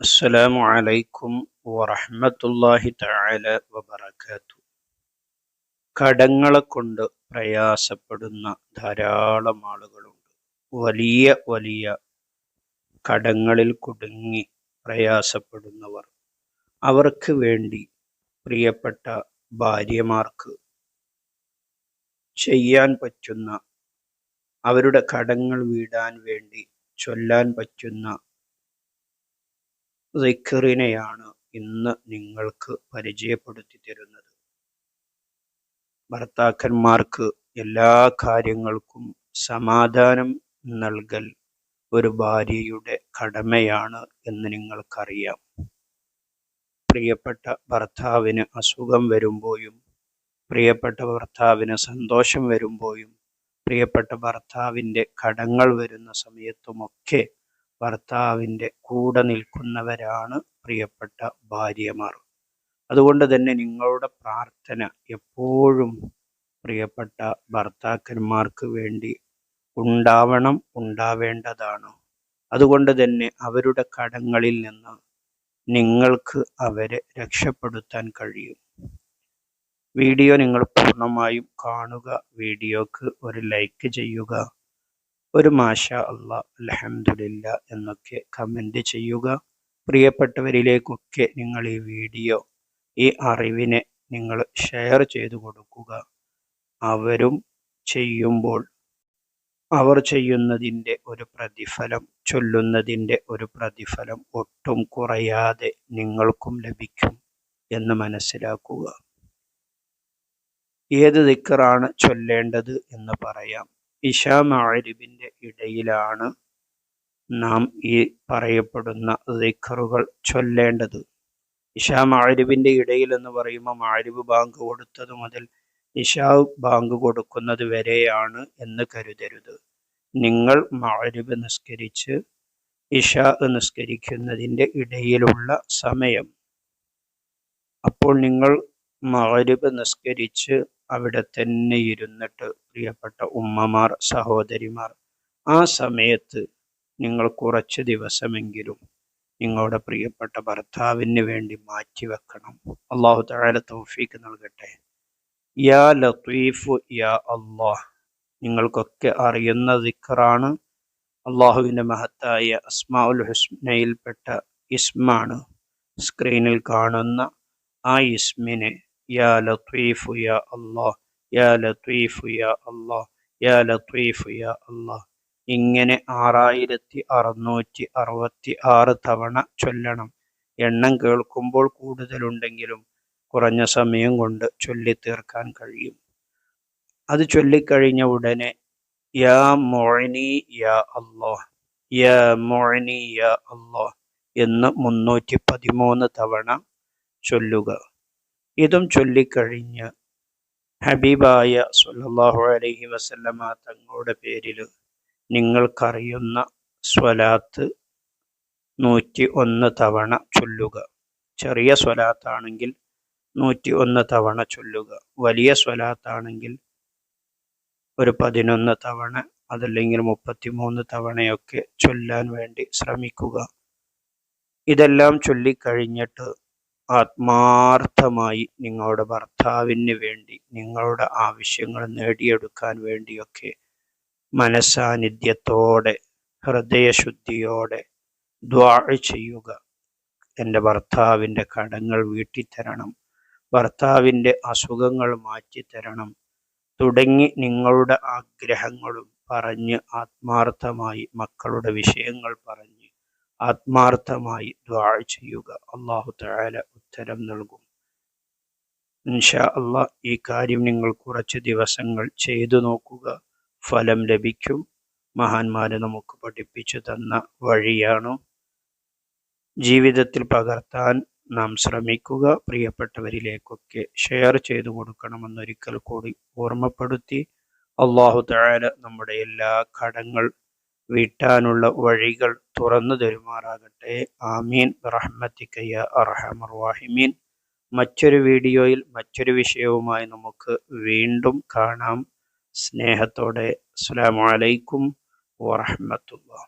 അസ്സലാമു അലൈക്കും വറഹ്മത്തുള്ളാഹി തആല വബറകാതു കടങ്ങളെ കൊണ്ട് പ്രയാസപ്പെടുന്ന ധാരാളം ആളുകളുണ്ട്. വലിയ വലിയ കടങ്ങളിൽ കുടുങ്ങി പ്രയാസപ്പെടുന്നവർ. അവർക്ക് വേണ്ടി പ്രിയപ്പെട്ട ഭാര്യമാർക്ക് ചെയ്യാൻ പറ്റുന്ന അവരുടെ കടങ്ങൾ വീടാൻ വേണ്ടി ചൊല്ലാൻ പറ്റുന്ന ദിക്കറിനെയാണ് ഇന്ന് നിങ്ങൾക്ക് പരിചയപ്പെടുത്തി തരുന്നത്. ഭർത്താക്കന്മാർക്ക് എല്ലാ കാര്യങ്ങൾക്കും സമാധാനം നൽകൽ ഒരു ഭാര്യയുടെ കടമയാണ് എന്ന് നിങ്ങൾക്കറിയാം. പ്രിയപ്പെട്ട ഭർത്താവിന് അസുഖം വരുമ്പോഴും പ്രിയപ്പെട്ട ഭർത്താവിന് സന്തോഷം വരുമ്പോഴും പ്രിയപ്പെട്ട ഭർത്താവിന്റെ കടങ്ങൾ വരുന്ന സമയത്തുമൊക്കെ ഭർത്താവിന്റെ കൂടെ നിൽക്കുന്നവരാണ് പ്രിയപ്പെട്ട ഭാര്യമാർ. അതുകൊണ്ട് തന്നെ നിങ്ങളുടെ പ്രാർത്ഥന എപ്പോഴും പ്രിയപ്പെട്ട ഭർത്താക്കന്മാർക്ക് വേണ്ടി ഉണ്ടാവണം ഉണ്ടാവേണ്ടതാണ്. അതുകൊണ്ട് തന്നെ അവരുടെ കടങ്ങളിൽ നിന്ന് നിങ്ങൾക്ക് അവരെ രക്ഷപ്പെടുത്താൻ കഴിയും. വീഡിയോ നിങ്ങൾ പൂർണമായും കാണുക വീഡിയോക്ക് ഒരു ലൈക്ക് ചെയ്യുക ഒരു മാഷ അള്ളാ അലഹമില്ല എന്നൊക്കെ കമന്റ് ചെയ്യുക. പ്രിയപ്പെട്ടവരിലേക്കൊക്കെ നിങ്ങൾ ഈ വീഡിയോ ഈ അറിവിനെ നിങ്ങൾ ഷെയർ ചെയ്തു കൊടുക്കുക. അവരും ചെയ്യുമ്പോൾ അവർ ചെയ്യുന്നതിന്റെ ഒരു പ്രതിഫലം ചൊല്ലുന്നതിന്റെ ഒരു പ്രതിഫലം ഒട്ടും കുറയാതെ നിങ്ങൾക്കും ലഭിക്കും എന്ന് മനസ്സിലാക്കുക. ഏത് ദിക്കറാണ് ചൊല്ലേണ്ടത് എന്ന് പറയാം. ഇഷാ മാരിബിന്റെ ഇടയിലാണ് നാം ഈ പറയപ്പെടുന്ന ദിഖറുകൾ ചൊല്ലേണ്ടത്. ഇഷാ മാരിബിന്റെ ഇടയിൽ എന്ന് പറയുമ്പോൾ മാരിബ് ബാങ്ക് കൊടുത്തത് മുതൽ ഇഷാ ബാങ്ക് കൊടുക്കുന്നത് വരെയാണ് എന്ന് കരുതരുത്. നിങ്ങൾ മാരിബ് നിസ്കരിച്ച് ഇഷാ നിസ്കരിക്കുന്നതിന്റെ ഇടയിലുള്ള സമയം. അപ്പോൾ നിങ്ങൾ മാരിബ് നിസ്കരിച്ച് അവിടെ തന്നെ ഇരുന്നിട്ട് പ്രിയപ്പെട്ട ഉമ്മമാർ സഹോദരിമാർ ആ സമയത്ത് നിങ്ങൾ കുറച്ച് ദിവസമെങ്കിലും നിങ്ങളുടെ പ്രിയപ്പെട്ട ഭർത്താവിന് വേണ്ടി മാറ്റിവെക്കണം. അള്ളാഹു താഴെ തൗഫീക്ക് നൽകട്ടെ. യാ ലത്തീഫു യാ അള്ളാഹ് നിങ്ങൾക്കൊക്കെ അറിയുന്ന ദിക്കറാണ് അള്ളാഹുവിന്റെ മഹത്തായ അസ്മാ ഉൽ ഹുസ്നയിൽപ്പെട്ട ഇസ്മാണ്. സ്ക്രീനിൽ കാണുന്ന ആ ഇസ്മിനെ യാ لطيف يا الله يا لطيف يا الله يا لطيف يا الله. ഇങ്ങനെ ആറായിരത്തി അറുന്നൂറ്റി അറുപത്തി ആറ് തവണ ചൊല്ലണം. എണ്ണം കേൾക്കുമ്പോൾ കൂടുതലുണ്ടെങ്കിലും കുറഞ്ഞ സമയം കൊണ്ട് ചൊല്ലിത്തീർക്കാൻ കഴിയും. അത് ചൊല്ലിക്കഴിഞ്ഞ ഉടനെ യാ മോഴിനി യാ അല്ലോ യാ മോഴിനി യാ അല്ലോ എന്ന് മുന്നൂറ്റി പതിമൂന്ന് തവണ ചൊല്ലുക. ഇതും ചൊല്ലിക്കഴിഞ്ഞ് ഹബീബായ സുല്ലാഹു അലഹി വസല്ലമ തങ്ങളുടെ പേരിൽ നിങ്ങൾക്കറിയുന്ന സ്വലാത്ത് നൂറ്റി ഒന്ന് തവണ ചൊല്ലുക. ചെറിയ സ്വലാത്താണെങ്കിൽ നൂറ്റി ഒന്ന് തവണ ചൊല്ലുക. വലിയ സ്വലാത്താണെങ്കിൽ ഒരു പതിനൊന്ന് തവണ അതല്ലെങ്കിൽ മുപ്പത്തിമൂന്ന് തവണയൊക്കെ ചൊല്ലാൻ വേണ്ടി ശ്രമിക്കുക. ഇതെല്ലാം ചൊല്ലിക്കഴിഞ്ഞിട്ട് ആത്മാർത്ഥമായി നിങ്ങളുടെ ഭർത്താവിന് വേണ്ടി നിങ്ങളുടെ ആവശ്യങ്ങൾ നേടിയെടുക്കാൻ വേണ്ടിയൊക്കെ മനസാന്നിധ്യത്തോടെ ഹൃദയശുദ്ധിയോടെ ദ്വാ ചെയ്യുക. എന്റെ ഭർത്താവിന്റെ കടങ്ങൾ വീട്ടിത്തരണം. ഭർത്താവിന്റെ അസുഖങ്ങൾ മാറ്റിത്തരണം. തുടങ്ങി നിങ്ങളുടെ ആഗ്രഹങ്ങളും പറഞ്ഞ് ആത്മാർത്ഥമായി മക്കളുടെ വിഷയങ്ങൾ പറഞ്ഞ് ആത്മാർത്ഥമായി ദ്വാ ചെയ്യുക. അള്ളാഹു താല ഉത്തരം നൽകും. ഇൻഷാ അള്ളാഹ് ഈ കാര്യം നിങ്ങൾ കുറച്ച് ദിവസങ്ങൾ ചെയ്തു നോക്കുക. ഫലം ലഭിക്കും. മഹാന്മാരെ നമുക്ക് പഠിപ്പിച്ചു തന്ന വഴിയാണ്. ജീവിതത്തിൽ പകർത്താൻ നാം ശ്രമിക്കുക. പ്രിയപ്പെട്ടവരിലേക്കൊക്കെ ഷെയർ ചെയ്തു കൊടുക്കണമെന്നൊരിക്കൽ കൂടി ഓർമ്മപ്പെടുത്തി. അള്ളാഹു താല നമ്മുടെ എല്ലാ കടങ്ങൾ വീട്ടാനുള്ള വഴികൾ തുറന്നു തരുമാറാകട്ടെ. ആമീൻ. റഹ്മത്തിക്കയ്യ അർഹമർ വാഹിമീൻ മറ്റൊരു വീഡിയോയിൽ മറ്റൊരു വിഷയവുമായി നമുക്ക് വീണ്ടും കാണാം. സ്നേഹത്തോടെ. അസ്സാം വലൈക്കും വറഹമത്തുള്ള